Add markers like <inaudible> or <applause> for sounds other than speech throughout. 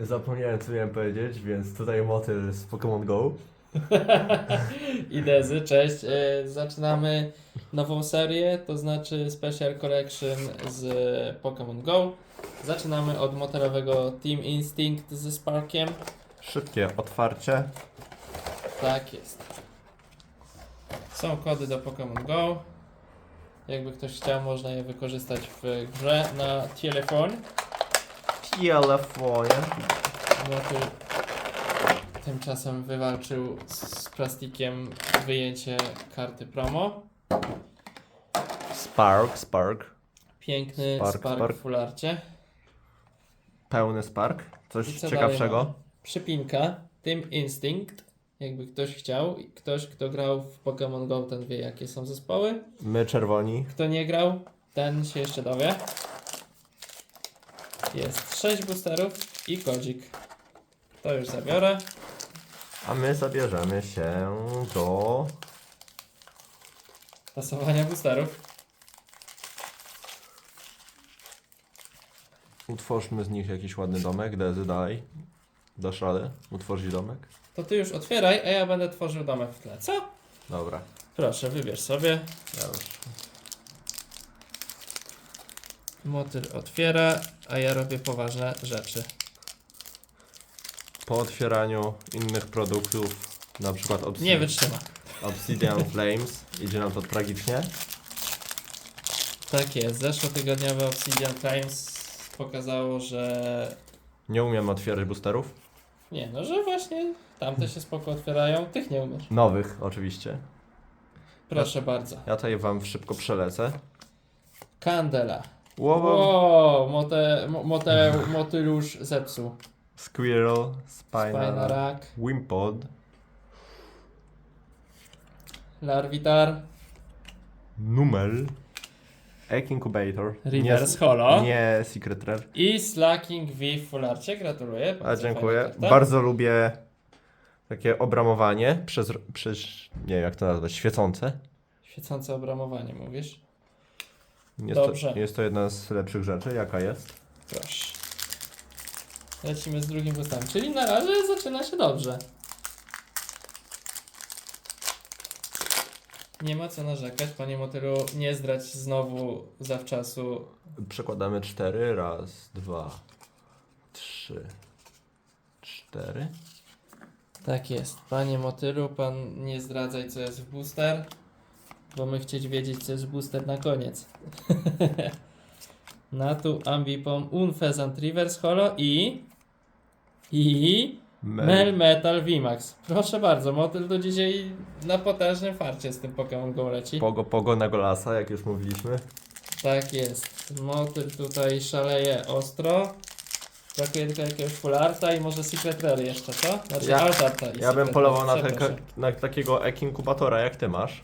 Zapomniałem co miałem powiedzieć, więc tutaj motyl z Pokémon Go. <laughs> I Dezy, cześć. E, Zaczynamy nową serię, to znaczy Special Collection z Pokémon Go. Zaczynamy od motorowego Team Instinct ze Sparkiem. Szybkie otwarcie. Tak jest. Są kody do Pokémon Go. Jakby ktoś chciał, można je wykorzystać w grze na telefon. Telefonie. Motyl tymczasem wywalczył z plastikiem wyjęcie karty promo. Spark, Spark. Piękny Spark, Spark, Spark. w fularcie. Pełny Spark. Coś I co ciekawszego. mamy? Przypinka, Team Instinct. Jakby ktoś chciał, i ktoś kto grał w Pokémon Go, ten wie jakie są zespoły. My czerwoni. Kto nie grał, ten się jeszcze dowie. Jest 6 boosterów i kodzik. To już zabiorę. A my zabierzemy się do... Tasowania boosterów. Utwórzmy z nich jakiś ładny domek. Dezy, daj. Dasz radę? Utworzyć domek? To ty już otwieraj, a ja będę tworzył domek w tle. Co? Dobra. Proszę, wybierz sobie. Ja już. Motyl otwiera, a ja robię poważne rzeczy. Po otwieraniu innych produktów, na przykład Nie Obsidian, wytrzyma. Obsidian <laughs> Flames, idzie nam to tragicznie. Tak jest. Zeszłotygodniowe Obsidian Times pokazało, że Nie umiem otwierać boosterów. nie, no że właśnie tamte się spoko otwierają, tych nie umiesz. Nowych oczywiście. Proszę bardzo. Ja tutaj wam szybko przelecę. Candela. Wow, Wow, mote, mo- mote, motylusz zepsuł. Squirrel, Spinal, Spinarak, Wimpod, Larvitar, Numel, Egg Incubator. Reverse Holo Nie, nie Secret Rare. i Slacking V w Fularcie. Gratuluję. A bardzo dziękuję. fajna karta. Bardzo lubię takie obramowanie przez, przez, nie wiem jak to nazwać, świecące. Świecące obramowanie mówisz? Jest Dobrze. To, jest to jedna z lepszych rzeczy. Jaka jest? Proszę. Lecimy z drugim boostem. Czyli na razie zaczyna się dobrze. Nie ma co narzekać, panie Motylu. Nie zdrać znowu zawczasu. Przekładamy cztery. Raz, dwa, trzy, cztery. Tak jest. Panie Motylu, pan nie zdradzaj co jest w booster, bo my chcieć wiedzieć co jest booster na koniec. <laughs> Natu, Ambipom, Unfezant, Reverse Holo i... I... Mel Metal VMAX. Proszę bardzo, Motyl to dzisiaj na potężnym farcie z tym Pokémon Go leci. Pogo, pogo na golasa, jak już mówiliśmy. Tak jest. Motyl tutaj szaleje ostro. Brakuje tylko jakiegoś full arta i może Secret Rare jeszcze, co? Znaczy Ja- alt arta i Ja bym Secret polował na, Rare, przepraszam. na takiego ek inkubatora, jak ty masz.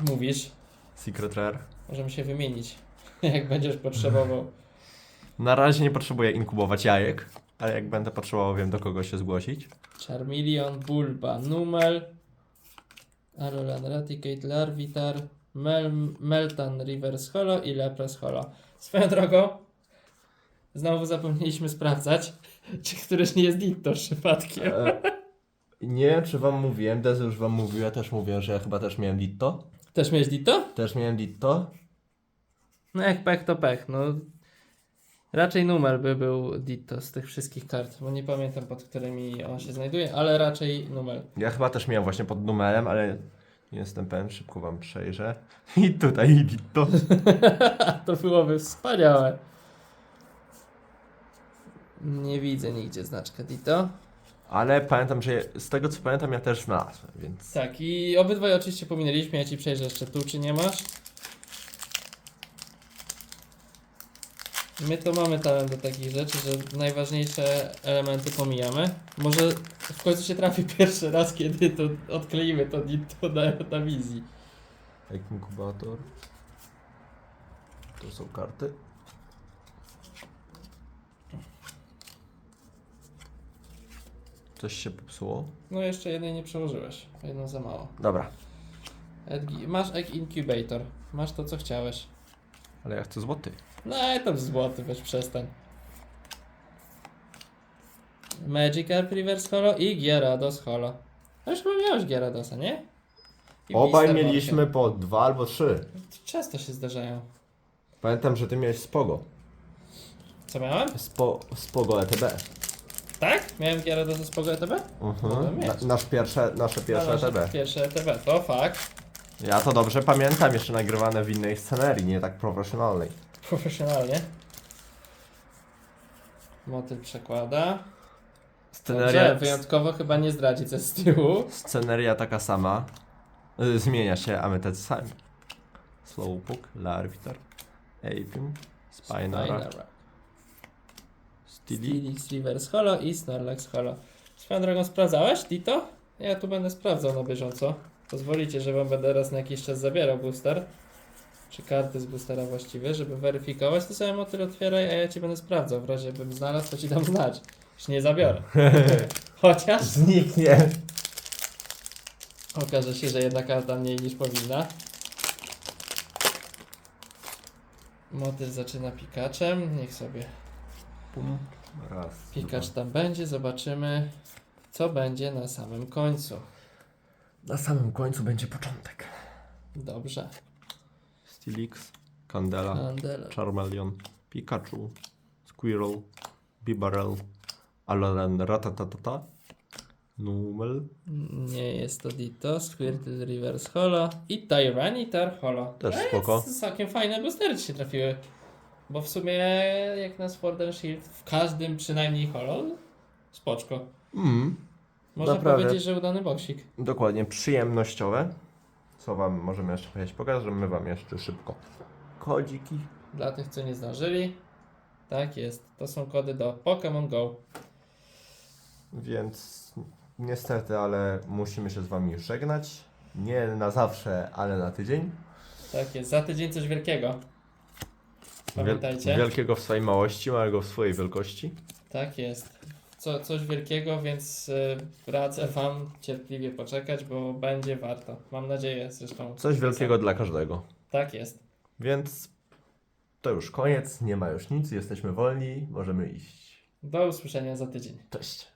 Mówisz, Secret Rare. możemy się wymienić, <laughs> jak będziesz potrzebował. <laughs> Na razie nie potrzebuję inkubować jajek, ale jak będę potrzebował, wiem do kogo się zgłosić. Charmeleon, Bulba, Numel, Alolan, Raticate, Larvitar, Mel, Meltan, Reverse Holo i Lepres Holo. Swoją drogą, znowu zapomnieliśmy sprawdzać, <laughs> czy któryś nie jest Ditto przypadkiem. E, nie wiem, czy wam mówiłem, Dezy już wam mówił, ja też mówiłem, że ja chyba też miałem Ditto. Też miałeś Ditto? Też miałem Ditto. No jak pech to pech, no. Raczej numer by był Ditto z tych wszystkich kart, bo nie pamiętam pod którymi on się znajduje, ale raczej numer. Ja chyba też miałem właśnie pod numerem, ale nie jestem pewien, szybko wam przejrzę. <laughs> I tutaj Ditto. <laughs> to byłoby wspaniałe. Nie widzę nigdzie znaczka Ditto. Ale pamiętam, że z tego co pamiętam, ja też znalazłem, więc... Tak, i obydwaj oczywiście pominęliśmy, ja ci przejrzę jeszcze tu, czy nie masz. My to mamy talent do takich rzeczy, że najważniejsze elementy pomijamy. Może w końcu się trafi <laughs> pierwszy raz, kiedy to odkleimy to Ditto na, na wizji. Inkubator. To są karty. Coś się popsuło? No jeszcze jednej nie przełożyłeś, jedną za mało. Dobra, Edgi- Masz Egg Incubator, masz to co chciałeś. ale ja chcę złoty. No to złoty, weź przestań. Magikarp Reverse Holo i Gyarados Holo. A już chyba miałeś Gyaradosa, nie? I Obaj mieliśmy po dwa albo trzy. Często się zdarzają. Pamiętam, że ty miałeś Spogo. Co miałem? Spo, Spogo ETB. Tak? Miałem Gyaradosa z Pogo ETB? Mhm. Na, nasz pierwsze, nasze pierwsze nasze ETB. Pierwsze ETB, to fakt. Ja to dobrze pamiętam, jeszcze nagrywane w innej scenerii, nie tak profesjonalnej. Profesjonalnie. Motyl przekłada. Dobrze, Sceneria, wyjątkowo chyba nie zdradzi co jest z tyłu. sceneria taka sama. Y, Zmienia się, a my tacy sami. Slowpoke, Larvitar, Apium, Spinara, Spinara. Steely. Stilix Reverse Holo i Snorlax Holo. Swoją drogą sprawdzałeś, Tito? Ja tu będę sprawdzał na bieżąco. Pozwolicie, że wam będę raz na jakiś czas zabierał booster. Czy karty z boostera właściwie, żeby weryfikować. To sobie motyl otwieraj, a ja ci będę sprawdzał. W razie bym znalazł, to ci dam znać. Już nie zabiorę. <laughs> Chociaż Zniknie. okaże się, że jedna karta mniej niż powinna. Motyl zaczyna Pikaczem. Niech sobie Pum. Raz. Pikacz tam będzie. Zobaczymy, co będzie na samym końcu. Na samym końcu będzie początek. Dobrze. Steelix, Candela, Andela. Charmeleon, Pikachu, Squirrel, Bibarel, Alolan Ratatatata, Numel, Nie jest to Ditto, Squirtle Reverse Holo i Tyranitar Holo. Też E, spoko. c- Całkiem fajne boostery ci się trafiły. Bo w sumie jak na Sword and Shield w każdym przynajmniej Holo, spoczko. mm, Można Naprawdę. powiedzieć, że udany boksik. dokładnie przyjemnościowe. Co wam możemy jeszcze powiedzieć? Pokażemy wam jeszcze szybko. Kodziki. Dla tych, co nie zdążyli. Tak jest. To są kody do Pokémon Go. Więc niestety, ale musimy się z wami żegnać. Nie na zawsze, ale na tydzień. Tak jest. Za tydzień coś wielkiego. Pamiętajcie. Wielkiego w swojej małości, małego w swojej wielkości. Tak jest. Co, coś wielkiego, więc y, radzę Wam cierpliwie poczekać, bo będzie warto. Mam nadzieję zresztą. Coś wielkiego dla każdego. Tak jest. Więc to już koniec, nie ma już nic, jesteśmy wolni, możemy iść. Do usłyszenia za tydzień. Cześć.